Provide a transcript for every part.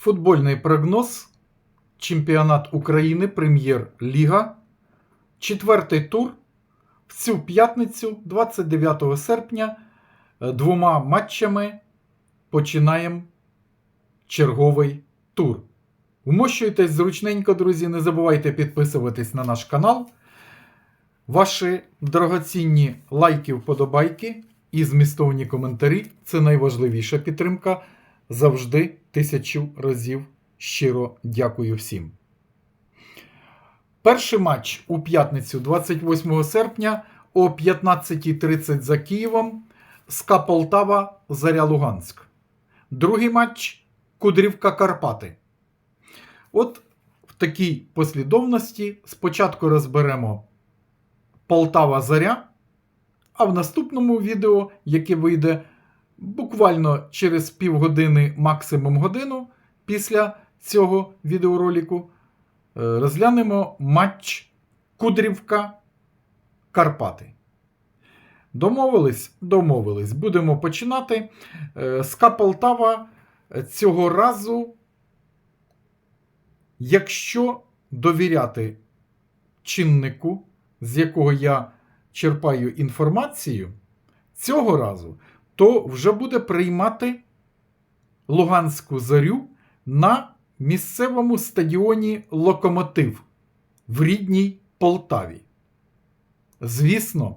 Футбольний прогноз. Чемпіонат України Прем'єр-Ліга. Четвертий тур. В цю п'ятницю, 29 серпня, е, двома матчами починаємо черговий тур. Вмощуйтесь зручненько, друзі. Не забувайте підписуватись на наш канал. Ваші дорогоцінні лайки, вподобайки і змістовні коментарі це найважливіша підтримка. Завжди тисячу разів щиро дякую всім. Перший матч у п'ятницю 28 серпня о 15.30 за Києвом СКА Полтава Заря Луганськ. Другий матч Кудрівка Карпати. От в такій послідовності спочатку розберемо Полтава Заря, а в наступному відео, яке вийде буквально через півгодини, максимум годину після цього відеоролику, е, розглянемо матч Кудрівка Карпати. Домовились? Домовились. Будемо починати. Е, СКА Полтава цього разу, якщо довіряти чиннику, з якого я черпаю інформацію, цього разу, то вже буде приймати Луганську зарю на місцевому стадіоні Локомотив в рідній Полтаві. Звісно,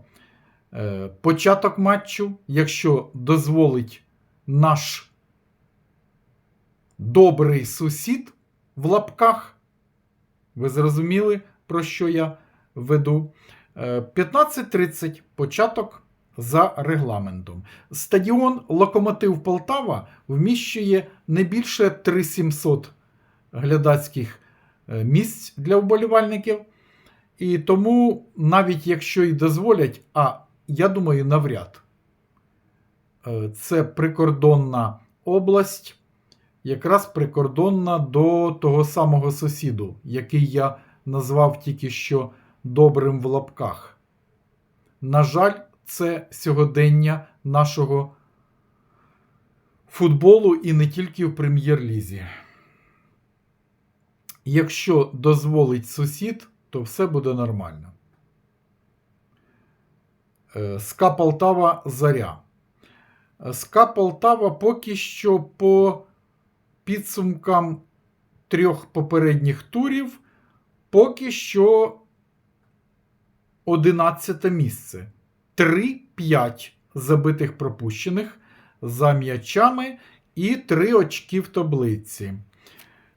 е, початок матчу, якщо дозволить наш добрий сусід в лапках, ви зрозуміли, про що я веду. Е, 15.30 початок за регламентом. Стадіон Локомотив Полтава вміщує не більше 3700 глядацьких е, місць для вболівальників. І тому, навіть якщо і дозволять, а я думаю, навряд, е, це прикордонна область, якраз прикордонна до того самого сусіду, який я назвав тільки що добрим в лапках. На жаль, це сьогодення нашого футболу і не тільки в прем'єр-лізі. Якщо дозволить сусід, то все буде нормально. Е, СКА Полтава Заря. Е, СКА Полтава поки що по підсумкам трьох попередніх турів поки що 11 місце. 3-5 забитих пропущених за м'ячами і 3 очки в таблиці.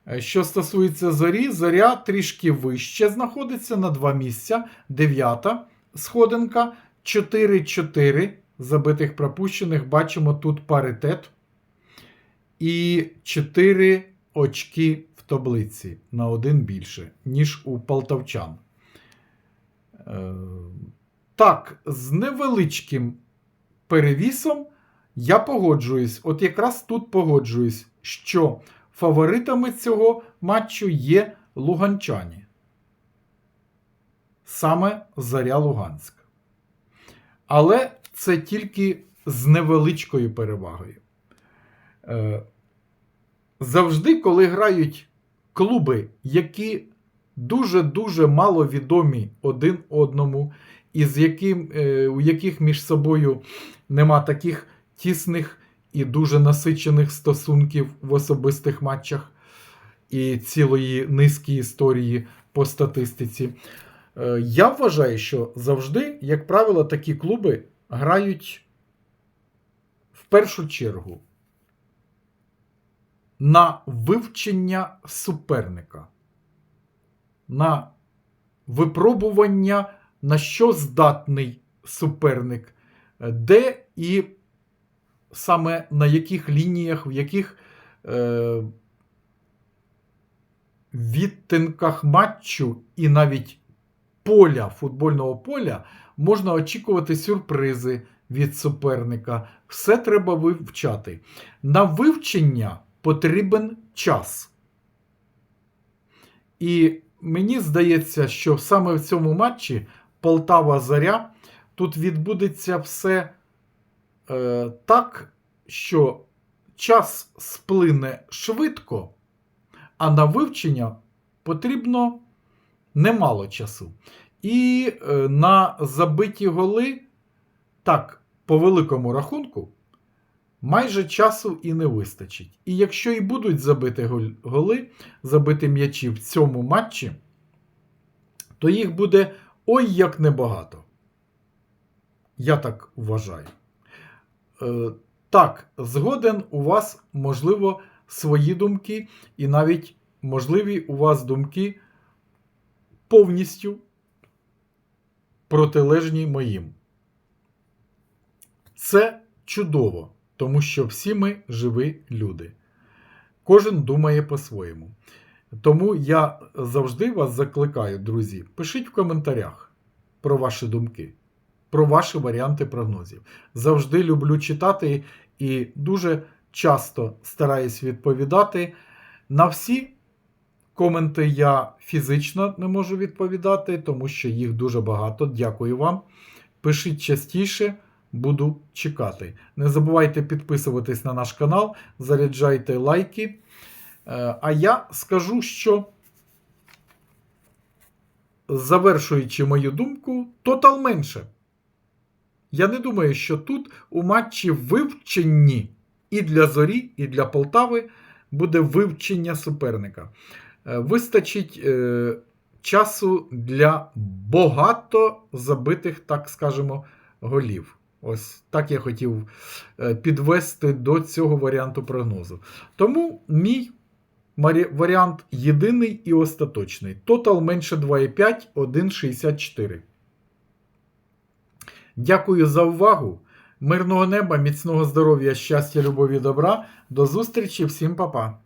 Е, Що стосується зорі, зоря трішки вище знаходиться на 2 місця. 9 сходинка, 4-4 забитих пропущених. Бачимо тут паритет. І 4 очки в таблиці на один більше, ніж у полтавчан. Так, з невеличким перевісом я погоджуюсь. От якраз тут погоджуюсь, що фаворитами цього матчу є луганчані. Саме Заря Луганськ. Але це тільки з невеличкою перевагою. Е, Завжди, коли грають клуби, які дуже-дуже мало відомі один одному, і з яким, е, у яких між собою нема таких тісних і дуже насичених стосунків в особистих матчах і цілої низки історії по статистиці. Е, Я вважаю, що завжди, як правило, такі клуби грають в першу чергу на вивчення суперника, на випробування, на що здатний суперник, де і саме на яких лініях, в яких е, відтинках матчу і навіть поля, футбольного поля можна очікувати сюрпризи від суперника. Все треба вивчати. На вивчення потрібен час. І мені здається, що саме в цьому матчі Полтава Заря тут відбудеться все е, так, що час сплине швидко, А на вивчення потрібно немало часу. І е, на забиті голи, так, по великому рахунку, майже часу і не вистачить. І якщо і будуть забити голи, забити м'ячі в цьому матчі, то їх буде ой як небагато. Я так вважаю. Е, так, згоден, у вас, можливо, свої думки, і навіть можливі у вас думки повністю протилежні моїм. Це чудово, тому що всі ми живі люди. Кожен думає по-своєму. Тому я завжди вас закликаю, друзі, пишіть в коментарях про ваші думки, про ваші варіанти прогнозів. Завжди люблю читати і дуже часто стараюсь відповідати. На всі коменти я фізично не можу відповідати, тому що їх дуже багато. Дякую вам. Пишіть частіше, буду чекати. Не забувайте підписуватись на наш канал, заряджайте лайки. Е, А я скажу, що завершуючи мою думку, тотал менше. Я не думаю, що тут у матчі вивченні і для зорі, і для Полтави буде вивчення суперника. Е, Вистачить е, часу для багато забитих, так скажемо, голів. Ось так я хотів е, підвести до цього варіанту прогнозу. Тому мій варіант єдиний і остаточний. Тотал менше 2,5, 1,64. Дякую за увагу. Мирного неба, міцного здоров'я, щастя, любові, добра. До зустрічі, всім па-па.